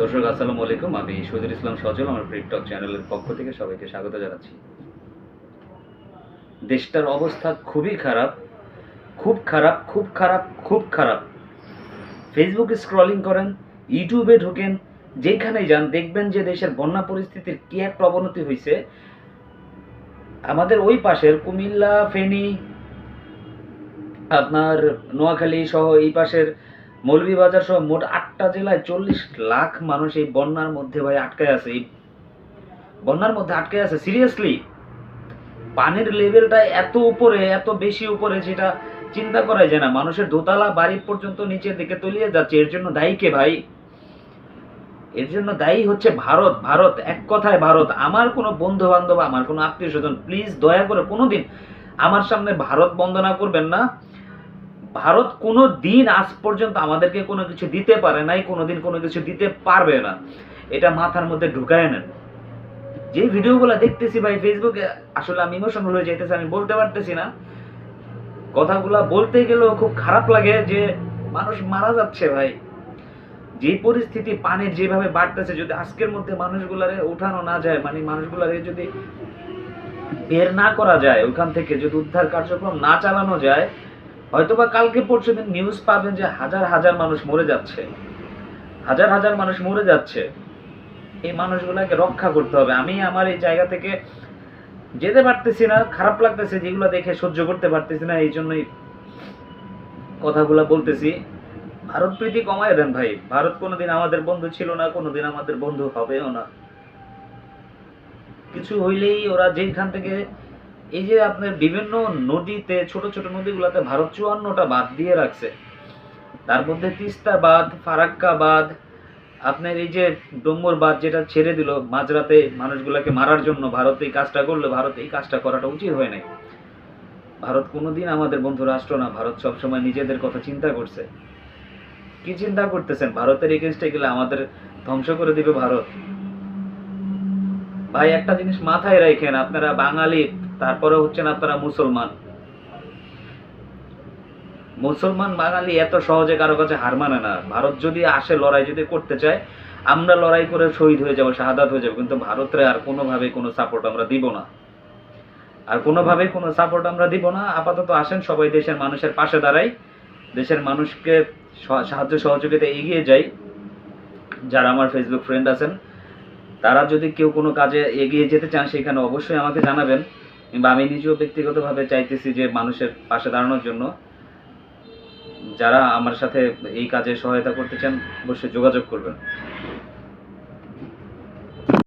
দর্শক, আসসালামু আলাইকুম। আমি শহীদুল ইসলাম সজল, আমার টিকটক চ্যানেলের পক্ষ থেকে সবাইকে স্বাগত জানাচ্ছি। দেশটার অবস্থা খুবই খারাপ, খুব খারাপ খুব খারাপ খুব খারাপ। ফেসবুকে স্ক্রলিং করেন ইউটিউবে ঢোকেন যেখানেই যান, দেখবেন যে দেশের বন্যা পরিস্থিতির কি একটা অবনতি হয়েছে আমাদের ওই পাশের কুমিল্লা, ফেনী, আপনার নোয়াখালী সহ এই পাশের মৌলভীবাজার সহ মোট আটটা জেলায় চল্লিশ লাখ মানুষ এই বন্যার মধ্যে ভাই আটকায় আছে। বন্যার মধ্যে আটকে আছে সিরিয়াসলি পানির লেভেলটা এত উপরে, এত বেশি উপরে যেটা চিন্তা করা যায় না। মানুষের দোতলা বাড়ি পর্যন্ত নিচের দিকে তলিয়ে যাচ্ছে, এর জন্য দায়ী কে ভাই? এর জন্য দায়ী হচ্ছে ভারত। ভারত, এক কথায় ভারত। আমার কোনো বন্ধু বান্ধব আমার কোনো আত্মীয় স্বজন প্লিজ দয়া করে কোনোদিন আমার সামনে ভারত বন্দনা করবেন না। ভারত কোনো দিন আজ পর্যন্ত আমাদেরকে কোনো কিছু দিতে পারে নাই, কোনোদিন কোনো কিছু দিতে পারবে না। এটা মাথার মধ্যে ঢুকায় নেন। যে ভিডিওগুলো দেখতেছি ভাই ফেসবুকে আসলে আমি ইমোশনাল হয়ে যাইতেছি, আমি বলতে পারতেছি না। কথাগুলা বলতে গেলেও খুব খারাপ লাগে যে মানুষ মারা যাচ্ছে ভাই। যে পরিস্থিতি পানির যেভাবে বাড়তেছে, যদি আজকের মধ্যে মানুষগুলারে উঠানো না যায় মানে মানুষগুলারে যদি বের না করা যায় ওখান থেকে যদি উদ্ধার কার্যক্রম না চালানো যায় হয়তোবা কালকে পরশু দিন নিউজ পাবেন যে হাজার হাজার মানুষ মরে যাচ্ছে। হাজার হাজার মানুষ মরে যাচ্ছে। এই মানুষগুলোকে রক্ষা করতে হবে। আমি আমার এই জায়গা থেকে যেতে পারতেছি না, খারাপ লাগতেছে যেগুলো দেখে সহ্য করতে পারতেছি না এই জন্যই কথাগুলো বলতেছি। ভারত প্রীতি কমায় দেন ভাই। ভারত কোনোদিন আমাদের বন্ধু ছিল না, কোনোদিন আমাদের বন্ধু হবেও না। কিছু হইলেই ওরা যেখান থেকে এই যে আপনার বিভিন্ন নদীতে, ছোট ছোট নদীগুলোতে ভারত চুয়ান্নটা বাঁধ দিয়ে রাখছে। তার মধ্যে তিস্তা বাঁধ, ফারাক্কা বাঁধ, আপনার এই যে ডম্বর বাঁধ যেটা ছেড়ে দিল মাঝরাতে মানুষগুলোকে মারার জন্য, ভারত এই কাজটা করল ভারত এই কাজটা করাটা উচিত হয় নাই। ভারত কোনোদিন আমাদের বন্ধু রাষ্ট্র না, ভারত সবসময় নিজেদের কথা চিন্তা করছে। কি চিন্তা করতেছেন? ভারতের এগেনস্টে গেলে আমাদের ধ্বংস করে দিবে ভারত। ভাই, একটা জিনিস মাথায় রাখেন, আপনারা বাঙালি তারপরে হচ্ছেন আপনারা মুসলমান। মুসলমান বাঙালি এত সহজে কারও কাছে হার মানে না। ভারত যদি আসে, লড়াই যদি করতে চায়, আমরা লড়াই করে শহীদ হয়ে যাব, শাহাদাত হয়ে যাব। কিন্তু ভারতের আর কোনোভাবে কোনো সাপোর্ট আমরা দিব না। আর কোনোভাবে কোনো সাপোর্ট আমরা দিব না। আপাতত আসেন সবাই দেশের মানুষের পাশে দাঁড়াই। দেশের মানুষকে সাহায্য সহযোগিতা এগিয়ে যাই। যারা আমার ফেসবুক ফ্রেন্ড আছেন, তারা যদি কেউ কোনো কাজে এগিয়ে যেতে চান, সেখানে অবশ্যই আমাকে জানাবেন। কিংবা আমি নিজেও ব্যক্তিগতভাবে চাইতেছি যে মানুষের পাশে দাঁড়ানোর জন্য। যারা আমার সাথে এই কাজে সহায়তা করতে চান, অবশ্যই যোগাযোগ করবেন।